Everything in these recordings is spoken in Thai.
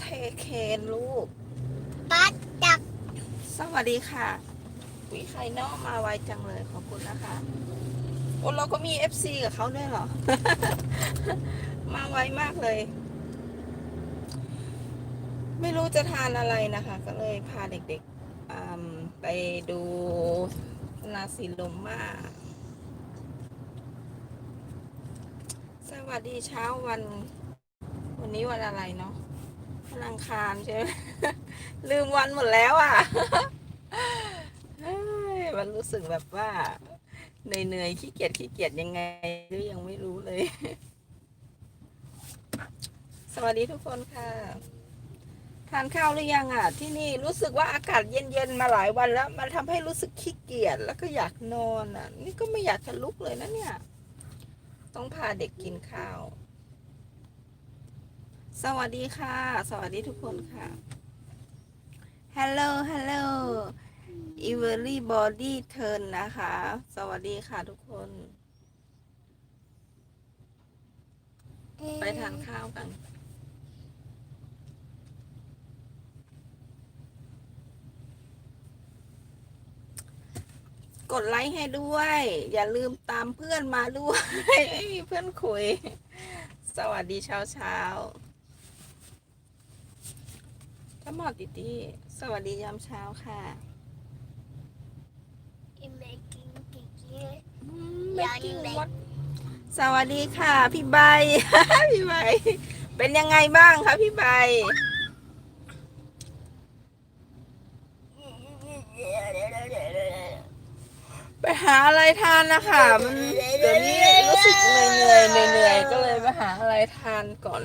เทเคนลูกบัสจักสวัสดีค่ะวิใครเนอกมาไวจังเลยขอบคุณนะคะโอ้เราก็มี FC กับเขาด้วยเหรอ มาไวมากเลย ไม่รู้จะทานอะไรนะคะ ก็เลยพาเด็กๆอืมไปดูนาซิลมมาสวัสดีเช้าวัน วันนี้วันอะไรเนาะ วันอังคารใช่ไหมลืมวันหมดแล้วอะมันรู้สึกแบบว่าเหนื่อยๆขี้เกียจขี้เกียจยังไงก็ยังไม่รู้เลย สวัสดีทุกคนค่ะ ทานข้าวหรือยังอะ ที่นี่รู้สึกว่าอากาศเย็นๆมาหลายวันแล้ว มันทำให้รู้สึกขี้เกียจแล้วก็อยากนอนอะ นี่ก็ไม่อยากจะลุกเลยนะเนี่ย ต้องพาเด็กกินข้าว สวัสดีค่ะ สวัสดีทุกคนค่ะ Hello Hello Everybody Turn นะคะ สวัสดีค่ะทุกคน ไปทานข้าวกันกดไลค์ให้ด้วย อย่าลืมตามเพื่อนมาด้วย ไม่มีเพื่อนคุย สวัสดีเช้าเช้า ๆถ้าหมอดติตี้สวัสดียามเช้าค่ะอิมเมกิงกิกิอืมยัง making เล็ก what สวัสดีค่ะ พี่ใบ พี่ใบ เป็นยังไงบ้างคะพี่ใบ ไปหาอะไรทานนะคะมันเดี๋ยวนี้รู้สึกเหนื่อยเหนื่อยเหนื่อยๆก็เลยไปหาอะไรทานก่อน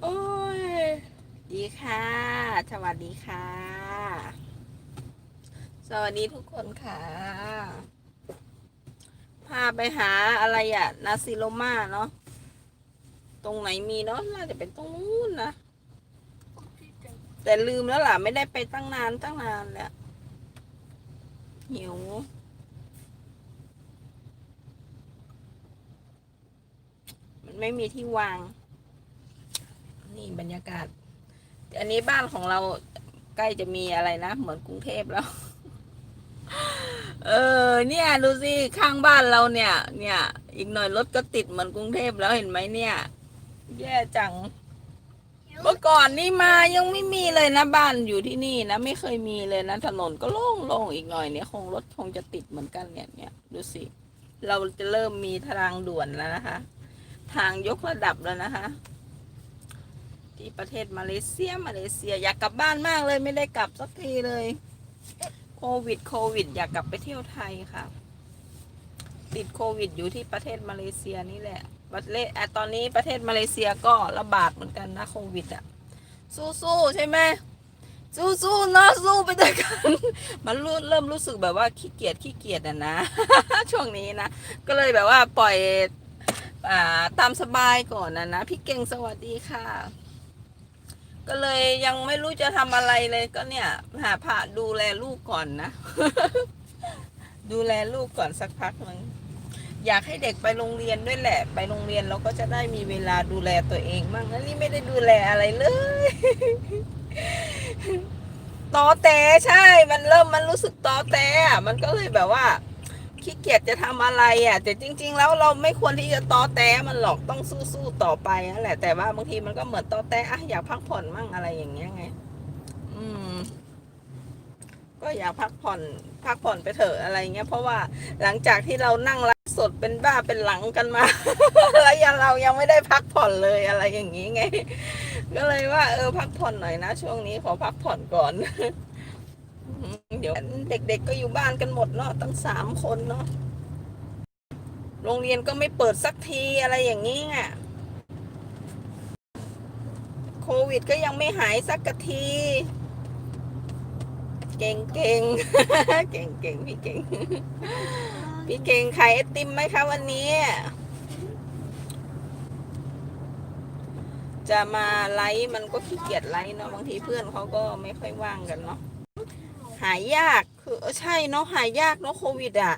โอ้ย ดีค่ะ สวัสดีค่ะ สวัสดีทุกคนค่ะ พาไปหาอะไรอะนาซิโลมาเนาะ ตรงไหนมีเนาะ น่าจะเป็นตรงนู้นนะ แต่ลืมแล้วล่ะ ไม่ได้ไปตั้งนานตั้งนานแล้ว หิวมันไม่มีที่วาง นี่บรรยากาศ อันนี้บ้านของเราใกล้จะมีอะไรนะ เหมือนกรุงเทพแล้ว เออ เนี่ย ดูสิข้างบ้านเราเนี่ย เนี่ย อีกหน่อยรถก็ติดเหมือนกรุงเทพแล้วเห็นไหมเนี่ย แย่จัง เมื่อก่อนนี่มายังไม่มีเลยนะบ้านอยู่ที่นี่นะไม่เคยมีเลยนะถนนก็โล่งโล่งอีกหน่อยเนี่ยคงรถคงจะติดเหมือนกันเนี่ยเนี่ยดูสิเราจะเริ่มมีทางด่วนแล้วนะคะ ทางยกระดับแล้วนะคะ ที่ประเทศมาเลเซียมาเลเซียอยากกลับบ้านมากเลยไม่ได้กลับสักทีเลยโควิดโควิด อยากกลับไปเที่ยวไทยค่ะ ติดโควิดอยู่ที่ประเทศมาเลเซียนี่แหละประเทศตอนนี้ประเทศมาเลเซียก็ระบาดเหมือนกันนะโควิดอะสู้ๆใช่ไหมสู้ๆเนาะสู้ไปด้วยกัน มันรู้เริ่มรู้สึกแบบว่าขี้เกียจขี้เกียจอะนะ ช่วงนี้นะ ก็เลยแบบว่าปล่อยอ่าตามสบายก่อนนะนะ พี่เก่งสวัสดีค่ะ ก็เลยยังไม่รู้จะทำอะไรเลยก็เนี่ย หาผ่าดูแลลูกก่อนนะ ดูแลลูกก่อนสักพักหนึ่งอยากให้เด็กไปโรงเรียนด้วยแหละ ไปโรงเรียนเราก็จะได้มีเวลาดูแลตัวเองบ้างแล้วนี่ไม่ได้ดูแลอะไรเลยตอแตใช่ มันเริ่มมันรู้สึกตอแตอะมันก็เลยแบบว่า ขี้เกียจจะทำอะไรอะ แต่จริง ๆ แล้วเราไม่ควรที่จะตอแต้มันหรอกต้องสู้ๆต่อไปนั่นแหละ แต่ว่าบางทีมันก็เหมือนตอแต้อะอยากพักผ่อนมั่งอะไรอย่างเงี้ยไง อืม ก็อยากพักผ่อน พักผ่อนไปเถอะอะไรเงี้ยเพราะว่าหลังจากที่เรานั่งไลฟ์สดเป็นบ้าเป็นหลังกันมา แล้วยังเรายังไม่ได้พักผ่อนเลยอะไรอย่างงี้ไง ก็เลยว่า เออ พักผ่อนหน่อยนะช่วงนี้ขอพักผ่อนก่อน เดี๋ยวเด็กๆก็อยู่บ้านกันหมดเนาะตั้งสามคนเนาะโรงเรียนก็ไม่เปิดสักทีอะไรอย่างนี้ไงโควิดก็ยังไม่หายสักกะที เก่งเก่งเก่งเก่งพี่เก่ง พี่เก่งขายไอติมไหมคะวันนี้จจะมาไลฟ์มันก็ขี้เกียจไลฟ์เนาะบางทีเพื่อนเขาก็ไม่ค่อยว่างกันเนาะ หายยากคือใช่เนาะหายยากเนาะโควิดอะ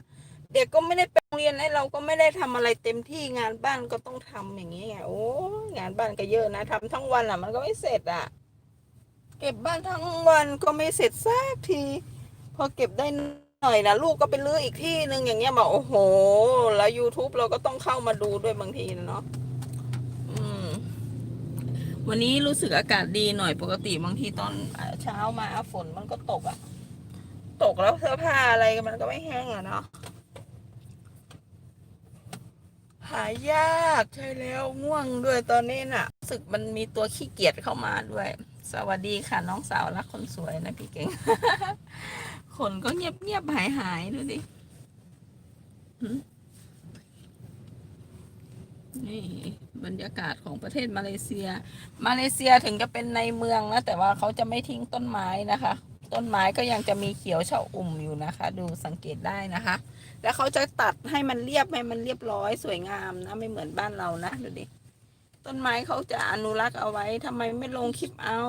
เด็กก็ไม่ได้ไปโรงเรียนไอ้เราก็ไม่ได้ทำอะไรเต็มที่งานบ้านก็ต้องทำอย่างนี้ไงโอ้งานบ้านก็เยอะนะทำทั้งวันอะ มันก็ไม่เสร็จอะ เก็บบ้านทั้งวันก็ไม่เสร็จสักที พอเก็บได้หน่อยนะลูกก็ไปลื้ออีกที่หนึ่งอย่างเงี้ยบอกโอ้โห แล้ว YouTube เราก็ต้องเข้ามาดูด้วยบางทีนะเนาะอืมวันนี้รู้สึกอากาศดีหน่อยปกติบางทีตอนเช้ามาฝนมันก็ตกอะ ตกแล้วเสื้อผ้าอะไรมันก็ไม่แห้งอะเนาะหายากใช่แล้วง่วงด้วยตอนนี้น่ะรู้สึกมันมีตัวขี้เกียจเข้ามาด้วย สวัสดีค่ะ น้องสาวรักคนสวยนะพี่เก่งคนก็เงียบเงียบหายหายดูดินี่บรรยากาศของประเทศมาเลเซีย มาเลเซียถึงจะเป็นในเมืองนะแต่ว่าเขาจะไม่ทิ้งต้นไม้นะคะ ต้นไม้ก็ยังจะมีเขียวเฉาอุ่มอยู่นะคะ ดูสังเกตได้นะคะ แล้วเขาจะตัดให้มันเรียบให้มันเรียบร้อยสวยงามนะไม่เหมือนบ้านเรานะดูดิต้นไม้เขาจะอนุรักษ์เอาไว้ทำไมไม่ลงคลิปเอา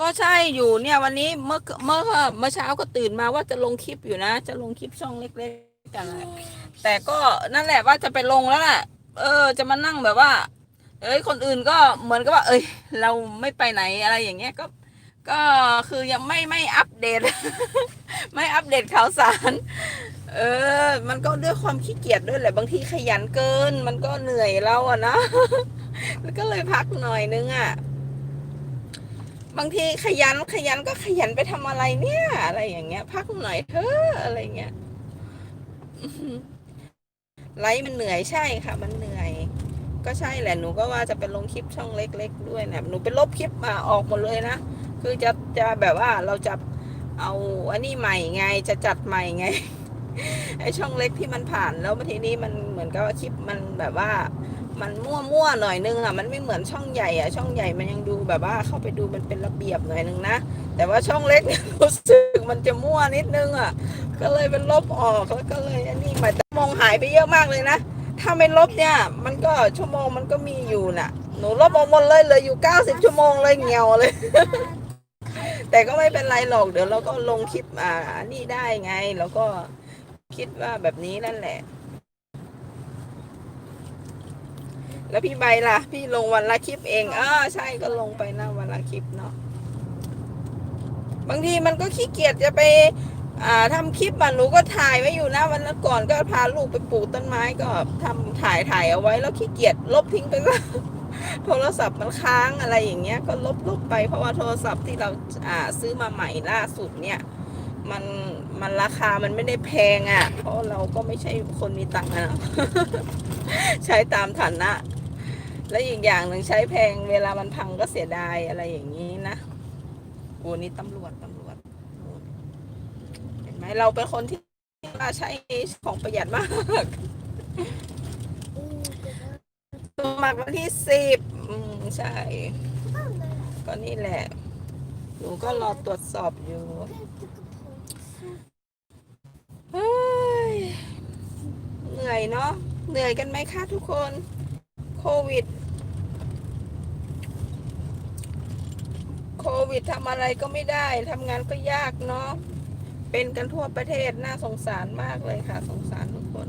ก็ใช่อยู่เนี่ยวันนี้เมื่อเมื่อเมื่อเช้าก็ตื่นมาว่าจะลงคลิปอยู่นะ จะลงคลิปช่องเล็กๆกันนะแต่ก็นั่นแหละว่าจะไปลงแล้วแหละเออ จะมานั่งแบบว่า เอ้ยคนอื่นก็เหมือนกับว่า เอ้ย เราไม่ไปไหนอะไรอย่างเงี้ยก็ ก็คือยังไม่ไม่อัปเดต ไม่อัปเดตข่าวสาร เออ มันก็ด้วยความขี้เกียจด้วยแหละบางทีขยันเกิน มันก็เหนื่อยเราอะนะแล้วก็เลยพักหน่อยนึงอะบางทีขยันขยันก็ขยันไปทำอะไรเนี่ย อะไรอย่างเงี้ย พักหน่อยเถอะอะไรเงี้ยไลฟ์มันเหนื่อยใช่ค่ะ มันเหนื่อย ก็ใช่แหละหนูก็ว่าจะไปลงคลิปช่องเล็ก ๆ ด้วยเนี่ยหนูไปลบคลิปมาออกหมดเลยนะ คือจะจะแบบว่าเราจะเอาอันนี้ใหม่ไงจะจัดใหม่ไงไอช่องเล็กที่มันผ่านแล้วทีนี้มันเหมือนกับว่าคลิปมันแบบว่า มันมั่วๆหน่อยนึงอะมันไม่เหมือนช่องใหญ่อะช่องใหญ่มันยังดูแบบว่าเข้าไปดูมันเป็นระเบียบหน่อยนึงนะแต่ว่าช่องเล็กรู้สึกมันจะมั่วนิดนึงอะก็เลยเป็นลบออกแล้วก็เลยอันนี้มาแต่มองหายไปเยอะมากเลยนะถ้าไม่ลบเนี่ยมันก็ชั่วโมงมันก็มีอยู่น่ะ หนูลบออกหมดเลยเลยอยู่เก้าสิบชั่วโมงเลยเงียวเลย แต่ก็ไม่เป็นไรหรอกเดี๋ยวเราก็ลงคลิปอ่านนี้ได้ไง แล้วก็คิดว่าแบบนี้นั่นแหละ แล้วพี่ใบล่ะ พี่ลงวันละคลิปเองอ่าใช่ก็ลงไปนะวันละคลิปเนาะบางทีมันก็ขี้เกียจจะไปอ่าทำคลิปอะหนูก็ถ่ายไว้อยู่นะวันก่อนก็พาลูกไปปลูกต้นไม้ก็ทำถ่ายถ่ายเอาไว้แล้วขี้เกียจลบทิ้งไปซะ โทรศัพท์มันค้างอะไรอย่างเงี้ยก็ลบลบไปเพราะว่าโทรศัพท์ที่เราอ่าซื้อมาใหม่ล่าสุดเนี่ยมันมันราคามันไม่ได้แพงอะ่ะ เพราะเราก็ไม่ใช่คนมีตังค์อะใช้ตามฐานะ แล้วอีกอย่างหนึ่งใช้แพงเวลามันพังก็เสียดายอะไรอย่างนี้นะโอ้นี่ตำรวจตำรวจเห็นไหมเราเป็นคนที่ว่าใช้ของประหยัดมาก มัครวันที่สิบอืมใช่ ก็นี่แหละ หนูก็รอตรวจสอบอยู่เฮ้ยเหนื่อยเนาะ เหนื่อยกันไหมคะทุกคน โควิด โควิดทำอะไรก็ไม่ได้ ทำงานก็ยากเนาะ เป็นกันทั่วประเทศน่าสงสารมากเลยค่ะ สงสารทุกคน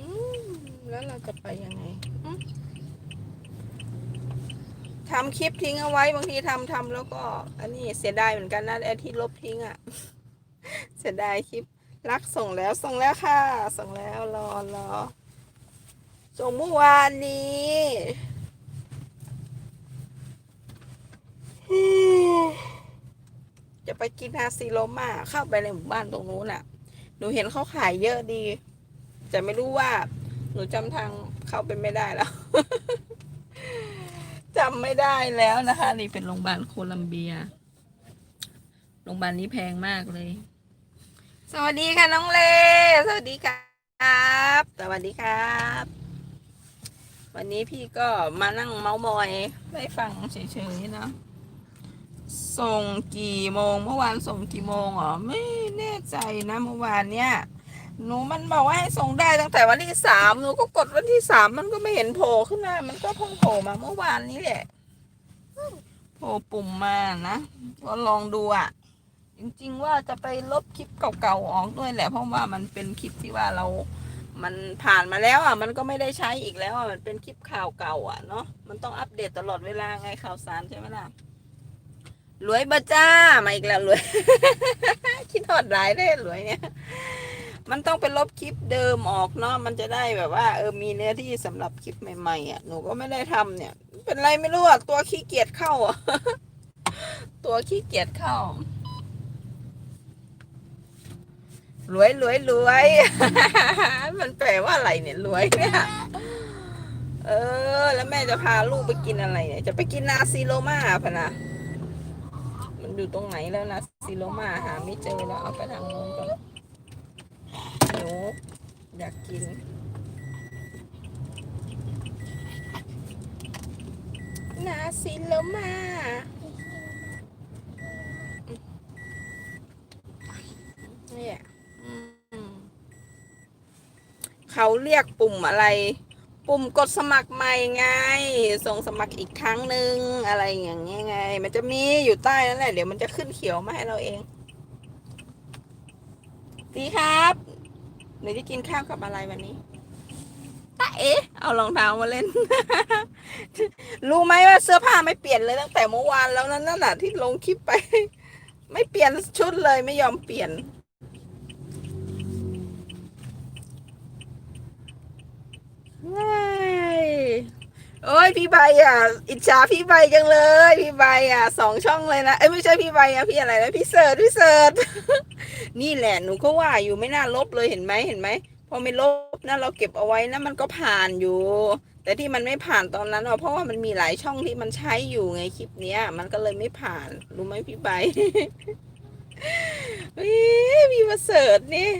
อืมแล้วเรา จะไปยังไงอืมทำคลิปทิ้งเอาไว้บางทีทำทำแล้วก็ อันนี้เสียดายเหมือนกันนะไอ้ที่ลบทิ้งอะ่ะ เสียดายคลิป รักส่งแล้วส่งแล้วค่ะ ส่งแล้วรอรอส่งเมื่อวานนี้จะไปกินฮาซิโรมาเข้าไปในหมู่บ้านตรงนู้นน่ะ หนูเห็นเขาขายเยอะดี แต่ไม่รู้ว่า หนูจำทางเข้าไปไม่ได้แล้วจำไม่ได้แล้วนะคะ นี่เป็นโรงพยาบาลโคลัมเบีย โรงพยาบาลนี้แพงมากเลย สวัสดีค่ะน้องเล สวัสดีครับ สวัสดีครับ วันนี้พี่ก็มานั่งเมาส์มอยได้ฟังเฉยๆเนาะส่งกี่โมง เมื่อวานส่งกี่โมงอ๋อไม่แน่ใจนะเมื่อวานเนี้ย หนูมันบอกว่าให้ส่งได้ตั้งแต่วันที่สามหนูก็กดวันที่สามมันก็ไม่เห็นโผล่ขึ้นมามันก็เพิ่งโผล่มาเมื่อวานนี้แหละโผล่ปุ่มมานะก็ลองดูอะ จริง ๆ ว่าจะไปลบคลิปเก่าๆออกด้วยแหละ เพราะว่ามันเป็นคลิปที่ว่าเรา มันผ่านมาแล้วอะ มันก็ไม่ได้ใช้อีกแล้วอะมันเป็นคลิปข่าวเก่าอะเนาะมันต้องอัปเดตตลอดเวลาไงข่าวสารใช่ไหมล่ะรวยบะจ้ามาอีกแล้วรวย คิดทอดหลายได้รวยเนี่ย มันต้องไปลบคลิปเดิมออกเนาะมันจะได้แบบว่า เออมีเนื้อที่สำหรับคลิปใหม่ๆอะหนูก็ไม่ได้ทำเนี่ย เป็นไรไม่รู้อะตัวขี้เกียจเข้าอะตัวขี้เกียจเข้ารวยรวยรวยมันแปลว่าอะไรเนี่ยรวยเนี่ยเออ แล้วแม่จะพาลูกไปกินอะไรเนี่ย จะไปกินนาซีโรมาพะนะมันอยู่ตรงไหนแล้วนาซีโรมาหาไม่เจอแล้วเอาไปทางโน้นก่อน หนูอยากกิน นาซิโลมาเนี่ยเขาเรียกปุ่มอะไร ปุ่มกดสมัครใหม่ไง ส่งสมัครอีกครั้งหนึ่งอะไรอย่างเงี้ยไง มันจะมีอยู่ใต้นั่นแหละ เดี๋ยวมันจะขึ้นเขียวมาให้เราเอง ดีครับ หนูจะกินข้าวกับอะไรวันนี้ตาเอ๊ะเอารองเท้ามาเล่น รู้ไหมว่าเสื้อผ้าไม่เปลี่ยนเลยตั้งแต่เมื่อวานแล้วนั่นน่ะที่ลงคลิปไป ไม่เปลี่ยนชุดเลยไม่ยอมเปลี่ยนง่าย โอ้ยพี่ใบอะ อิจฉาพี่ใบจังเลย พี่ใบอะสองช่องเลยนะเอ้ยไม่ใช่พี่ใบอะพี่อะไรนะพี่เสิร์ชพี่เสิร์ชนี่แหละหนูก็ว่าอยู่ไม่น่าลบเลยเห็นไหมเห็นไหมพอไม่ลบนะเราเก็บเอาไว้นะมันก็ผ่านอยู่ แต่ที่มันไม่ผ่านตอนนั้นอะเพราะว่ามันมีหลายช่องที่มันใช้อยู่ไงคลิปเนี้ย มันก็เลยไม่ผ่านรู้ไหมพี่ใบพี่มาเสิร์ชนี่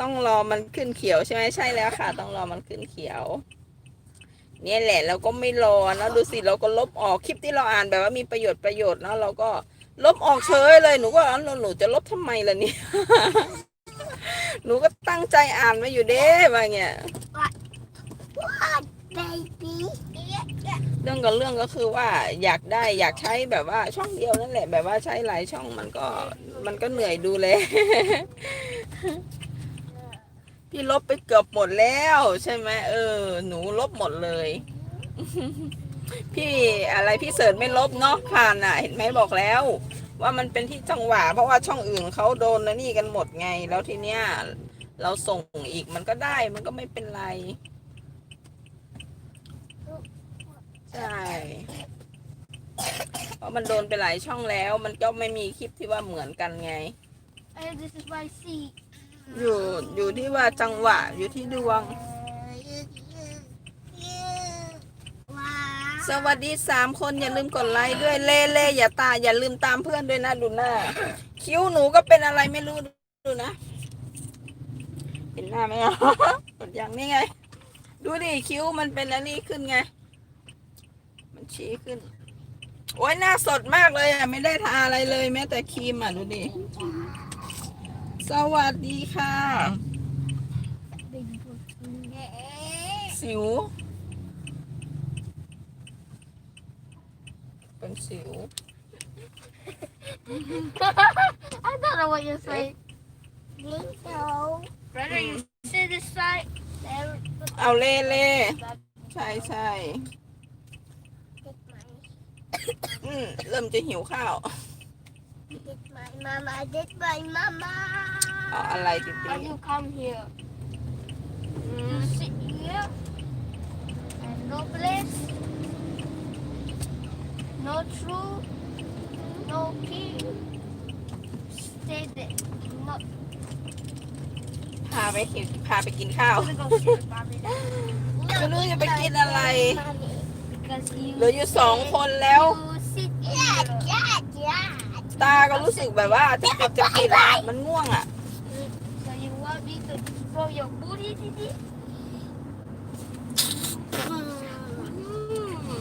ต้องรอมันขึ้นเขียวใช่ไหมใช่แล้วค่ะ ต้องรอมันขึ้นเขียว เนี่ยแหละเราก็ไม่รอนะดูสิเราก็ลบออกคลิปที่เราอ่านแบบว่ามีประโยชน์ประโยชน์เนาะเราก็ลบออกเฉยเลยหนูก็อ๋อหนูจะลบทำไมล่ะเนี่ยหนูก็ตั้งใจอ่านมาอยู่เด้ว่าเงี้ยเรื่องกับเรื่องก็คือว่าอยากได้อยากใช้แบบว่าช่องเดียวนั่นแหละ แบบว่าใช้หลายช่องมันก็มันก็เหนื่อยดูเลย พี่ลบไปเกือบหมดแล้ว ใช่ไหมเออ หนูลบหมดเลย พี่อะไรพี่เสิร์ชไม่ลบเนาะผ่านอะ เห็นไหมบอกแล้ว ว่ามันเป็นที่จังหวะ เพราะว่าช่องอื่นเขาโดนนะนี่กันหมดไง แล้วทีเนี้ยเราส่งอีกมันก็ได้มันก็ไม่เป็นไร ใช่เพราะมันโดนไปหลายช่องแล้ว มันก็ไม่มีคลิปที่ว่าเหมือนกันไง and this is my seat อยู่อยู่ที่ว่าจังหวะอยู่ที่ดวง สวัสดีสามคนอย่าลืมกดไลค์ด้วยเล่เล่อย่าตาอย่าลืมตามเพื่อนด้วยนะดูหน้า คิ้วหนูก็เป็นอะไรไม่รู้ดูนะ เห็นหน้าไหมอะกดยังนี่ไง ดูดิคิ้วมันเป็นอันนี้ขึ้นไง มันชี้ขึ้น โอ้ยหน้าสดมากเลยอะไม่ได้ทาอะไรเลยแม้แต่ครีมอะดูดิ สวัสดีค่ะ สิว เป็นสิว I don't know what you're saying. No. Brother, you see this side? There. เอาเล่เล่ใช่ใช่อืมเริ่มจะหิวข้าว Did my mama, did my mama. เอาอะไรติด When you come here, you sit here and no place, no true, no key. Stay there. Not พาไปหิวพาไปกินข้าว gonna go sit with mommy. ไม่รู้จะไปกินอะไร Because you เหลืออยู่สองคนแล้ว you sit here. Yeah, yeah. ตาก็รู้สึกแบบว่าจะปิดจะปิดอะมันง่วงอะ So you want me to throw your booty, Didi? อื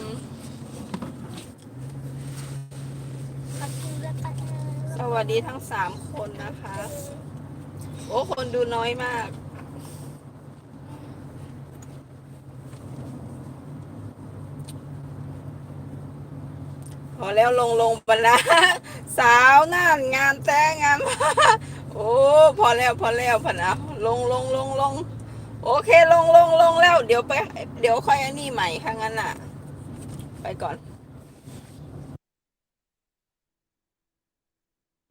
มสวัสดีทั้งสามคนนะคะ โอ้ คนดูน้อยมาก อแล้วลงลงไปนะสาวน่านงานแต่งงานโอ้พอแล้วพอแล้วพะนะลงลงลงลงโอเคลงลงลงแล้ว เดี๋ยวไป เดี๋ยวค่อยอันนี้ใหม่ข้างนั้นน่ะ ไปก่อน